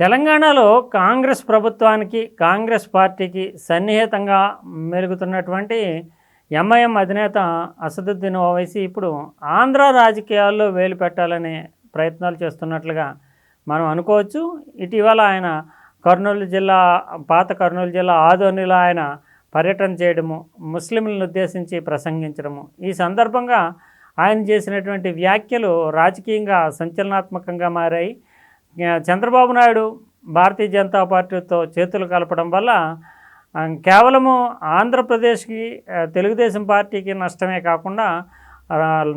తెలంగాణలో కాంగ్రెస్ ప్రభుత్వానికి కాంగ్రెస్ పార్టీకి సన్నిహితంగా మెలుగుతున్నటువంటి ఎంఐఎం అధినేత అసదుద్దీన్ ఓవైసీ ఇప్పుడు ఆంధ్ర రాజకీయాల్లో వేలు పెట్టాలనే ప్రయత్నాలు చేస్తున్నట్లుగా మనం అనుకోవచ్చు. ఇటీవల ఆయన కర్నూలు జిల్లా పాత కర్నూలు జిల్లా ఆదోనిలో ఆయన పర్యటన చేయడము ముస్లింలను ఉద్దేశించి ప్రసంగించడము ఈ సందర్భంగా ఆయన చేసినటువంటి వ్యాఖ్యలు రాజకీయంగా సంచలనాత్మకంగా మారాయి. చంద్రబాబు నాయుడు భారతీయ జనతా పార్టీతో చేతులు కలపడం వల్ల కేవలము ఆంధ్రప్రదేశ్కి తెలుగుదేశం పార్టీకి నష్టమే కాకుండా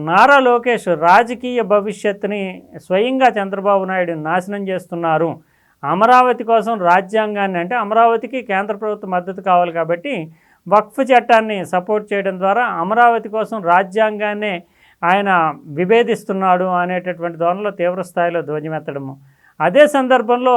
నారా లోకేష్ రాజకీయ భవిష్యత్తుని స్వయంగా చంద్రబాబు నాయుడు నాశనం చేస్తున్నారు. అమరావతి కోసం రాజ్యాంగాన్ని అంటే అమరావతికి కేంద్ర ప్రభుత్వ మద్దతు కావాలి కాబట్టి వక్ఫ్ చట్టాన్ని సపోర్ట్ చేయడం ద్వారా అమరావతి కోసం రాజ్యాంగాన్నే ఆయన విభేదిస్తున్నాడు అనేటటువంటి ధోరణిలో తీవ్ర స్థాయిలో ధ్వజమెత్తడము. అదే సందర్భంలో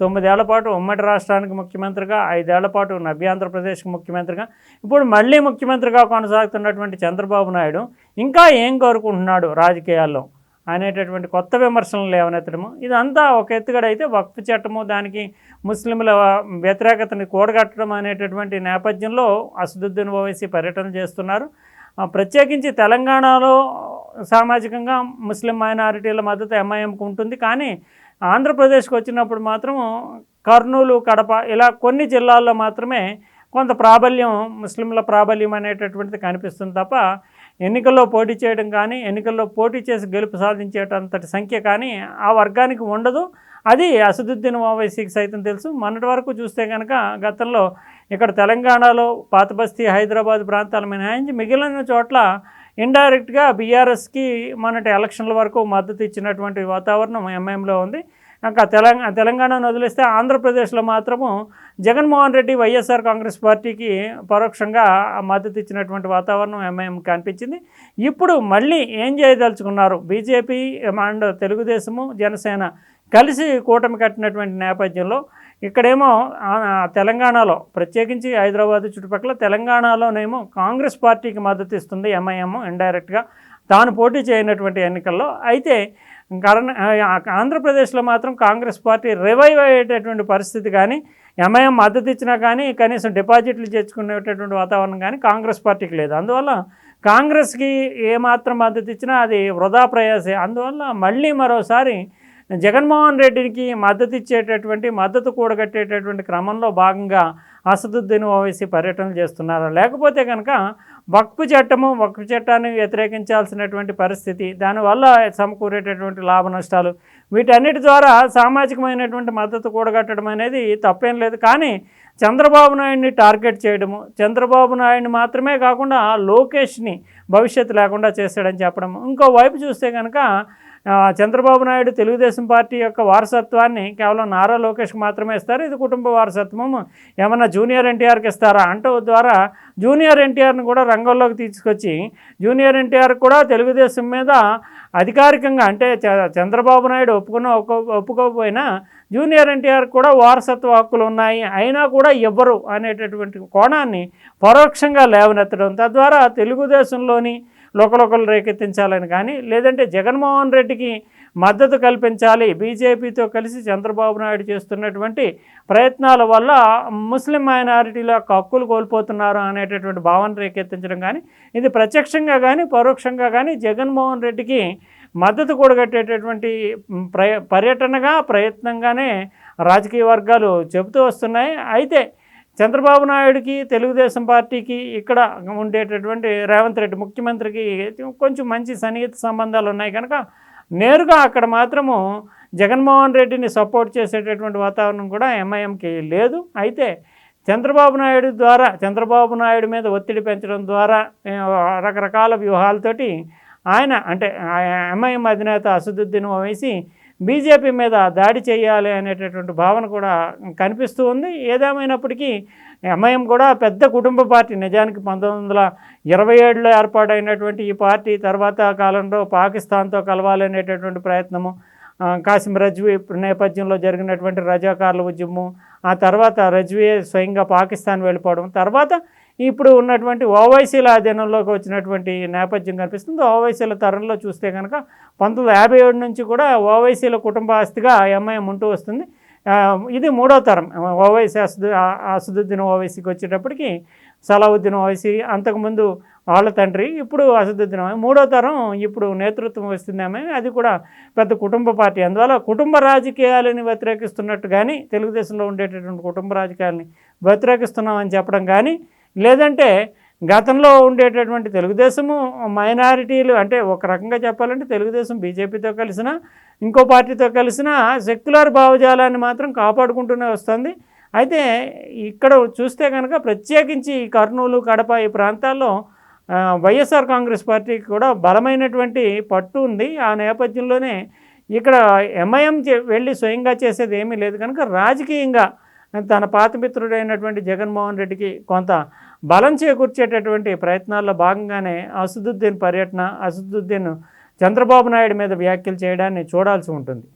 తొమ్మిదేళ్ళ పాటు ఉమ్మడి రాష్ట్రానికి ముఖ్యమంత్రిగా ఐదేళ్ళ పాటు నవ్యాంధ్రప్రదేశ్కి ముఖ్యమంత్రిగా ఇప్పుడు మళ్ళీ ముఖ్యమంత్రిగా కొనసాగుతున్నటువంటి చంద్రబాబు నాయుడు ఇంకా ఏం కోరుకుంటున్నాడు రాజకీయాల్లో అనేటటువంటి కొత్త విమర్శలు లేవనెత్తడము. ఇదంతా ఒక ఎత్తుగడైతే వక్ఫ్ చట్టము దానికి ముస్లింల వ్యతిరేకతని కూడగట్టడం అనేటటువంటి నేపథ్యంలో అసదుద్దీన్ ఓవైసీ పర్యటన చేస్తున్నారు. ప్రత్యేకించి తెలంగాణలో సామాజికంగా ముస్లిం మైనారిటీల మద్దతు ఎంఐఎంకు ఉంటుంది. కానీ ఆంధ్రప్రదేశ్కి వచ్చినప్పుడు మాత్రం కర్నూలు కడప ఇలా కొన్ని జిల్లాల్లో మాత్రమే కొంత ప్రాబల్యం ముస్లింల ప్రాబల్యం అనేటటువంటిది కనిపిస్తుంది తప్ప ఎన్నికల్లో పోటీ చేయడం కానీ ఎన్నికల్లో పోటీ చేసి గెలుపు సాధించేటంతటి సంఖ్య కానీ ఆ వర్గానికి ఉండదు. అది అసదుద్దీన్ ఓవైసీకి సైతం తెలుసు. మొన్నటి వరకు చూస్తే కనుక గతంలో ఇక్కడ తెలంగాణలో పాతబస్తీ హైదరాబాద్ ప్రాంతాలు మినహాయించి మిగిలిన చోట్ల ఇండైరెక్ట్గా బీఆర్ఎస్కి మొన్నటి ఎలక్షన్ల వరకు మద్దతు ఇచ్చినటువంటి వాతావరణం ఎంఐఎంలో ఉంది. ఇంకా తెలంగాణ తెలంగాణను వదిలేస్తే ఆంధ్రప్రదేశ్లో మాత్రము జగన్మోహన్ రెడ్డి వైఎస్ఆర్ కాంగ్రెస్ పార్టీకి పరోక్షంగా మద్దతు ఇచ్చినటువంటి వాతావరణం ఎంఐఎం కనిపించింది. ఇప్పుడు మళ్ళీ ఏం చేయదలుచుకున్నారు? బీజేపీ అండ్ తెలుగుదేశము జనసేన కలిసి కూటమి కట్టినటువంటి నేపథ్యంలో ఇక్కడేమో తెలంగాణలో ప్రత్యేకించి హైదరాబాద్ చుట్టుపక్కల తెలంగాణలోనేమో కాంగ్రెస్ పార్టీకి మద్దతు ఇస్తుంది ఎంఐఎం ఇండైరెక్ట్గా. తాను పోటీ చేయనటువంటి ఎన్నికల్లో అయితే కరణ ఆంధ్రప్రదేశ్లో మాత్రం కాంగ్రెస్ పార్టీ రివైవ్ అయ్యేటటువంటి పరిస్థితి కానీ ఎంఐఎం మద్దతు ఇచ్చినా కానీ కనీసం డిపాజిట్లు చేర్చుకునేటటువంటి వాతావరణం కానీ కాంగ్రెస్ పార్టీకి లేదు. అందువల్ల కాంగ్రెస్కి ఏమాత్రం మద్దతు ఇచ్చినా అది వృధా ప్రయాసే. అందువల్ల మళ్ళీ మరోసారి జగన్మోహన్ రెడ్డికి మద్దతు ఇచ్చేటటువంటి మద్దతు కూడగట్టేటటువంటి క్రమంలో భాగంగా అసదుద్దీన్ ఓవైసీ పర్యటనలు చేస్తున్నారు. లేకపోతే కనుక వక్ఫ్ చట్టము వక్ఫ్ చట్టాన్ని వ్యతిరేకించాల్సినటువంటి పరిస్థితి దానివల్ల సమకూరేటటువంటి లాభ నష్టాలు వీటన్నిటి ద్వారా సామాజికమైనటువంటి మద్దతు కూడగట్టడం అనేది తప్పేం లేదు. కానీ చంద్రబాబు నాయుడిని టార్గెట్ చేయడము చంద్రబాబు నాయుడిని మాత్రమే కాకుండా లోకేష్ని భవిష్యత్తు లేకుండా చేశాడని చెప్పడం ఇంకో వైపు చూస్తే కనుక చంద్రబాబు నాయుడు తెలుగుదేశం పార్టీ యొక్క వారసత్వాన్ని కేవలం నారా లోకేష్కి మాత్రమే ఇస్తారు? ఇది కుటుంబ వారసత్వము ఏమన్నా జూనియర్ ఎన్టీఆర్కి ఇస్తారా? అంటూ ద్వారా జూనియర్ ఎన్టీఆర్ని కూడా రంగంలోకి తీసుకొచ్చి జూనియర్ ఎన్టీఆర్ కూడా తెలుగుదేశం మీద అధికారికంగా అంటే చ- చంద్రబాబు నాయుడు ఒప్పుకున్న ఒప్పుకోకపోయినా జూనియర్ ఎన్టీఆర్ కూడా వారసత్వ హక్కులు ఉన్నాయి. అయినా కూడా ఇవ్వరు అనేటటువంటి కోణాన్ని పరోక్షంగా లేవనెత్తడం. తద్వారా తెలుగుదేశంలోని లోకలోకలు రేకెత్తించాలని కానీ లేదంటే జగన్మోహన్ రెడ్డికి మద్దతు కల్పించాలి బీజేపీతో కలిసి చంద్రబాబు నాయుడు చేస్తున్నటువంటి ప్రయత్నాల వల్ల ముస్లిం మైనారిటీల యొక్క హక్కులు కోల్పోతున్నారు అనేటటువంటి భావన రేకెత్తించడం కానీ ఇది ప్రత్యక్షంగా కానీ పరోక్షంగా కానీ జగన్మోహన్ రెడ్డికి మద్దతు కూడగట్టేటటువంటి ప్రయ పర్యటనగా ప్రయత్నంగానే రాజకీయ వర్గాలు చెబుతూ వస్తున్నాయి. అయితే చంద్రబాబు నాయుడికి తెలుగుదేశం పార్టీకి ఇక్కడ ఉండేటటువంటి రేవంత్ రెడ్డి ముఖ్యమంత్రికి కొంచెం మంచి సన్నిహిత సంబంధాలు ఉన్నాయి. కనుక నేరుగా అక్కడ మాత్రము జగన్మోహన్ రెడ్డిని సపోర్ట్ చేసేటటువంటి వాతావరణం కూడా ఎంఐఎంకి లేదు. అయితే చంద్రబాబు నాయుడు ద్వారా చంద్రబాబు నాయుడు మీద ఒత్తిడి పెంచడం ద్వారా రకరకాల వ్యూహాలతోటి ఆయన అంటే ఎంఐఎం అధినేత అసదుద్దీన్ ఓవైసీ బీజేపీ మీద దాడి చేయాలి అనేటటువంటి భావన కూడా కనిపిస్తూ ఉంది. ఏదేమైనప్పటికీ ఎంఐఎం కూడా పెద్ద కుటుంబ పార్టీ నిజానికి పంతొమ్మిది వందల ఇరవై ఏడులో ఏర్పాటైనటువంటి ఈ పార్టీ తర్వాత కాలంలో పాకిస్తాన్తో కలవాలనేటటువంటి ప్రయత్నము కాసిం రజ్వీ నేపథ్యంలో జరిగినటువంటి రజాకార్ల ఉద్యమం ఆ తర్వాత రజ్వీ స్వయంగా పాకిస్తాన్ వెళ్ళిపోవడం తర్వాత ఇప్పుడు ఉన్నటువంటి ఓవైసీల అధీనంలోకి వచ్చినటువంటి నేపథ్యం కనిపిస్తుంది. ఓవైసీల తరంలో చూస్తే కనుక పంతొమ్మిది యాభై ఏడు నుంచి కూడా ఓవైసీల కుటుంబ ఆస్తిగా ఎంఐఎం ఉంటూ వస్తుంది. ఇది మూడో తరం. ఓవైసీ అసదు అసదుద్దీన్ ఓవైసీకి వచ్చేటప్పటికి సలావుద్దీన్ ఓవైసీ అంతకుముందు వాళ్ళ తండ్రి ఇప్పుడు అసదుద్దీన్ మూడో తరం ఇప్పుడు నేతృత్వం వస్తుంది ఆమె అది కూడా పెద్ద కుటుంబ పార్టీ. అందువల్ల కుటుంబ రాజకీయాలని వ్యతిరేకిస్తున్నట్టు కానీ తెలుగుదేశంలో ఉండేటటువంటి కుటుంబ రాజకీయాలని వ్యతిరేకిస్తున్నామని చెప్పడం కానీ లేదంటే గతంలో ఉండేటటువంటి తెలుగుదేశము మైనారిటీలు అంటే ఒక రకంగా చెప్పాలంటే తెలుగుదేశం బీజేపీతో కలిసిన ఇంకో పార్టీతో కలిసిన సెక్యులర్ భావజాలాన్ని మాత్రం కాపాడుకుంటూనే వస్తుంది. అయితే ఇక్కడ చూస్తే కనుక ప్రత్యేకించి కర్నూలు కడప ఈ ప్రాంతాల్లో వైఎస్ఆర్ కాంగ్రెస్ పార్టీకి కూడా బలమైనటువంటి పట్టు ఉంది. ఆ నేపథ్యంలోనే ఇక్కడ ఎంఐఎం చే- వెళ్ళి స్వయంగా చేసేది ఏమీ లేదు. కనుక రాజకీయంగా తన పాత మిత్రుడైనటువంటి జగన్మోహన్ రెడ్డికి కొంత బలం చేకూర్చేటటువంటి ప్రయత్నాల్లో భాగంగానే అసదుద్దీన్ పర్యటన అసదుద్దీన్ చంద్రబాబు నాయుడు మీద వ్యాఖ్యలు చేయడాన్ని చూడాల్సి ఉంటుంది.